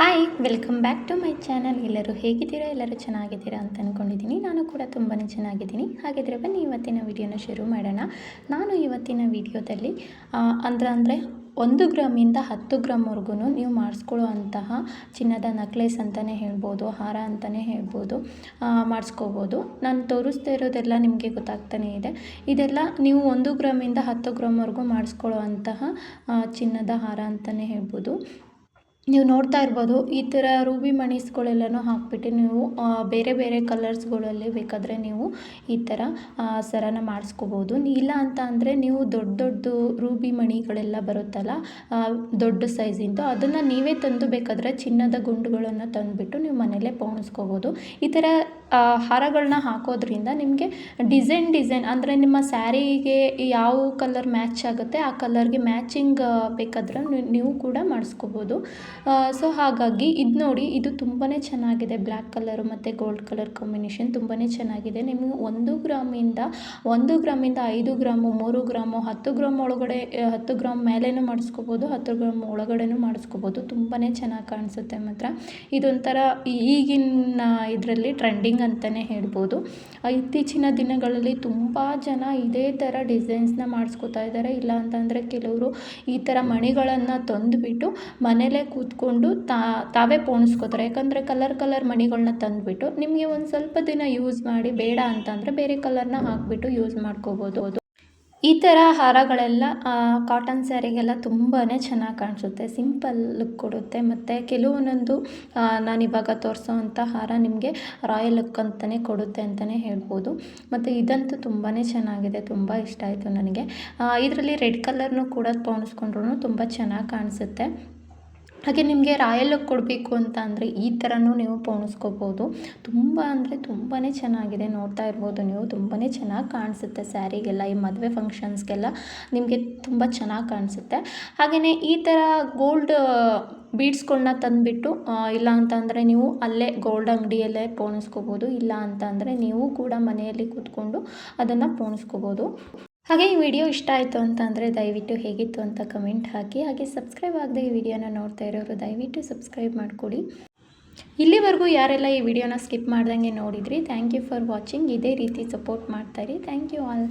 Hi welcome back to my channel ಎಲ್ಲರೂ ಹೇಗಿದ್ದೀರಾ? ಎಲ್ಲರೂ ಚೆನ್ನಾಗಿದ್ದೀರಾ ಅಂತ ಅಂದ್ಕೊಂಡಿದ್ದೀನಿ ನಾನು ಕೂಡ ತುಂಬಾ ಚೆನ್ನಾಗಿದ್ದೀನಿ. ಹಾಗಿದ್ರೆ ಬನ್ನಿ, ಇವತ್ತಿನ ವಿಡಿಯೋನ ಶುರು ಮಾಡೋಣ. ನಾನು ಇವತ್ತಿನ ವಿಡಿಯೋದಲ್ಲಿ ಅಂದ್ರೆ ಅಂದರೆ ಒಂದು ಗ್ರಾಮಿಂದ ಹತ್ತು ಗ್ರಾಮ್ವರೆಗೂ ನೀವು ಮಾಡಿಸ್ಕೊಳ್ಳೋ ಅಂತಹ ಚಿನ್ನದ ನಕ್ಲೆಸ್ ಅಂತಲೇ ಹೇಳ್ಬೋದು, ಹಾರ ಅಂತಲೇ ಹೇಳ್ಬೋದು ಮಾಡಿಸ್ಕೋಬೋದು. ನಾನು ತೋರಿಸ್ತಾ ಇರೋದೆಲ್ಲ ನಿಮಗೆ ಗೊತ್ತಾಗ್ತಾನೇ ಇದೆ. ಇದೆಲ್ಲ ನೀವು ಒಂದು ಗ್ರಾಮಿಂದ ಹತ್ತು ಗ್ರಾಮ್ವರೆಗೂ ಮಾಡಿಸ್ಕೊಳ್ಳೋ ಅಂತಹ ಚಿನ್ನದ ಹಾರ ಅಂತಲೇ ಹೇಳ್ಬೋದು. ನೀವು ನೋಡ್ತಾ ಇರ್ಬೋದು, ಈ ಥರ ರೂಬಿ ಮಣೀಸ್ಗಳೆಲ್ಲನೂ ಹಾಕ್ಬಿಟ್ಟು ನೀವು ಬೇರೆ ಬೇರೆ ಕಲರ್ಸ್ಗಳಲ್ಲಿ ಬೇಕಾದರೆ ನೀವು ಈ ಥರ ಸರನ ಮಾಡಿಸ್ಕೋಬೋದು. ಇಲ್ಲ ಅಂತ ಅಂದರೆ ನೀವು ದೊಡ್ಡ ದೊಡ್ಡದು ರೂಬಿ ಮಣಿಗಳೆಲ್ಲ ಬರುತ್ತಲ್ಲ ದೊಡ್ಡ ಸೈಜಿಂದು, ಅದನ್ನು ನೀವೇ ತಂದು ಬೇಕಾದರೆ ಚಿನ್ನದ ಗುಂಡುಗಳನ್ನು ತಂದುಬಿಟ್ಟು ನೀವು ಮನೆಯಲ್ಲೇ ಪೋಣಿಸ್ಕೋಬೋದು. ಈ ಥರ ಹಾರಗಳನ್ನ ಹಾಕೋದ್ರಿಂದ ನಿಮಗೆ ಡಿಸೈನ್ ಡಿಸೈನ್ ಅಂದರೆ ನಿಮ್ಮ ಸ್ಯಾರಿಗೆ ಯಾವ ಕಲರ್ ಮ್ಯಾಚ್ ಆಗುತ್ತೆ, ಆ ಕಲರ್ಗೆ ಮ್ಯಾಚಿಂಗ್ ಬೇಕಾದ್ರೆ ನೀವು ಕೂಡ ಮಾಡಿಸ್ಕೋಬೋದು. ಸೊ ಹಾಗಾಗಿ ಇದು ನೋಡಿ, ಇದು ತುಂಬಾ ಚೆನ್ನಾಗಿದೆ. ಬ್ಲ್ಯಾಕ್ ಕಲರು ಮತ್ತು ಗೋಲ್ಡ್ ಕಲರ್ ಕಾಂಬಿನೇಷನ್ ತುಂಬಾ ಚೆನ್ನಾಗಿದೆ. ನಿಮಗೆ ಒಂದು ಗ್ರಾಮಿಂದ ಒಂದು ಗ್ರಾಮಿಂದ ಐದು ಗ್ರಾಮು, ಮೂರು ಗ್ರಾಮು, ಹತ್ತು ಗ್ರಾಮ್ ಒಳಗಡೆ ಹತ್ತು ಗ್ರಾಮ್ ಮೇಲೇನೂ ಮಾಡಿಸ್ಕೋಬೋದು, ಹತ್ತು ಗ್ರಾಮ್ ಒಳಗಡೆನೂ ಮಾಡಿಸ್ಕೋಬೋದು. ತುಂಬಾ ಚೆನ್ನಾಗಿ ಕಾಣಿಸುತ್ತೆ ಮಾತ್ರ. ಇದೊಂಥರ ಈಗಿನ ಇದರಲ್ಲಿ ಟ್ರೆಂಡಿಂಗ್ ಅಂತಲೇ ಹೇಳ್ಬೋದು. ಇತ್ತೀಚಿನ ದಿನಗಳಲ್ಲಿ ತುಂಬ ಜನ ಇದೇ ಥರ ಡಿಸೈನ್ಸ್ನ ಮಾಡಿಸ್ಕೋತಾ ಇದ್ದಾರೆ. ಇಲ್ಲ ಅಂತಂದರೆ ಕೆಲವರು ಈ ಥರ ಮಣಿಗಳನ್ನು ತಂದುಬಿಟ್ಟು ಮನೇಲೇ ಕೂತ್ಕೊಂಡು ತಾವೇ ಪೋಣಿಸ್ಕೋತಾರೆ. ಯಾಕಂದರೆ ಕಲರ್ ಕಲರ್ ಮಣಿಗಳನ್ನ ತಂದುಬಿಟ್ಟು ನಿಮಗೆ ಒಂದು ಸ್ವಲ್ಪ ದಿನ ಯೂಸ್ ಮಾಡಿ, ಬೇಡ ಅಂತಂದರೆ ಬೇರೆ ಕಲರ್ನ ಹಾಕಿಬಿಟ್ಟು ಯೂಸ್ ಮಾಡ್ಕೋಬೋದು. ಈ ಥರ ಹಾರಗಳೆಲ್ಲ ಕಾಟನ್ ಸ್ಯಾರಿಗೆಲ್ಲ ತುಂಬಾ ಚೆನ್ನಾಗಿ ಕಾಣಿಸುತ್ತೆ. ಸಿಂಪಲ್ ಲುಕ್ ಕೊಡುತ್ತೆ. ಮತ್ತು ಕೆಲವೊಂದೊಂದು ನಾನಿವಾಗ ತೋರಿಸೋವಂಥ ಹಾರ ನಿಮಗೆ ರಾಯಲ್ ಲುಕ್ ಅಂತಲೇ ಕೊಡುತ್ತೆ ಅಂತಲೇ ಹೇಳ್ಬೋದು. ಮತ್ತು ಇದಂತೂ ತುಂಬಾ ಚೆನ್ನಾಗಿದೆ. ತುಂಬ ಇಷ್ಟ ಆಯಿತು ನನಗೆ. ಇದರಲ್ಲಿ ರೆಡ್ ಕಲರ್ನು ಕೂಡ ಪೋಣಿಸ್ಕೊಂಡ್ರು ತುಂಬ ಚೆನ್ನಾಗಿ ಕಾಣಿಸುತ್ತೆ. ಹಾಗೆ ನಿಮಗೆ ರಾಯಲ್ ಲುಕ್ ಕೊಡಬೇಕು ಅಂತ ಅಂದರೆ ಈ ಥರನೂ ನೀವು ಪೋಣಿಸ್ಕೋಬೋದು. ತುಂಬ ಅಂದರೆ ತುಂಬಾ ಚೆನ್ನಾಗಿದೆ, ನೋಡ್ತಾ ಇರ್ಬೋದು ನೀವು. ತುಂಬಾ ಚೆನ್ನಾಗಿ ಕಾಣಿಸುತ್ತೆ ಸ್ಯಾರಿಗೆಲ್ಲ, ಈ ಮದುವೆ ಫಂಕ್ಷನ್ಸ್ಗೆಲ್ಲ ನಿಮಗೆ ತುಂಬ ಚೆನ್ನಾಗಿ ಕಾಣಿಸುತ್ತೆ. ಹಾಗೆಯೇ ಈ ಥರ ಗೋಲ್ಡ್ ಬೀಡ್ಸ್ಗಳನ್ನ ತಂದುಬಿಟ್ಟು ಇಲ್ಲ ಅಂತಂದರೆ ನೀವು ಅಲ್ಲೇ ಗೋಲ್ಡ್ ಅಂಗಡಿಯಲ್ಲೇ ಪೋಣಿಸ್ಕೋಬೋದು. ಇಲ್ಲ ಅಂತ ಅಂದರೆ ನೀವು ಕೂಡ ಮನೆಯಲ್ಲಿ ಕೂತ್ಕೊಂಡು ಅದನ್ನು ಪೋಣಿಸ್ಕೋಬೋದು. ಹಾಗೆ ಈ ವಿಡಿಯೋ ಇಷ್ಟ ಆಯಿತು ಅಂತ ಅಂದರೆ ದಯವಿಟ್ಟು ಹೇಗಿತ್ತು ಅಂತ ಕಮೆಂಟ್ ಹಾಕಿ, ಹಾಗೆ ಸಬ್ಸ್ಕ್ರೈಬ್ ಆಗದೆ ಈ ವಿಡಿಯೋನ ನೋಡ್ತಾ ಇರೋರು ದಯವಿಟ್ಟು ಸಬ್ಸ್ಕ್ರೈಬ್ ಮಾಡಿಕೊಡಿ. ಇಲ್ಲಿವರೆಗೂ ಯಾರೆಲ್ಲ ಈ ವಿಡಿಯೋನ ಸ್ಕಿಪ್ ಮಾಡ್ದಂಗೆ ನೋಡಿದ್ರಿ ಥ್ಯಾಂಕ್ ಯು ಫಾರ್ ವಾಚಿಂಗ್ ಇದೇ ರೀತಿ ಸಪೋರ್ಟ್ ಮಾಡ್ತಾಯಿರಿ ಥ್ಯಾಂಕ್ ಯು ಆಲ್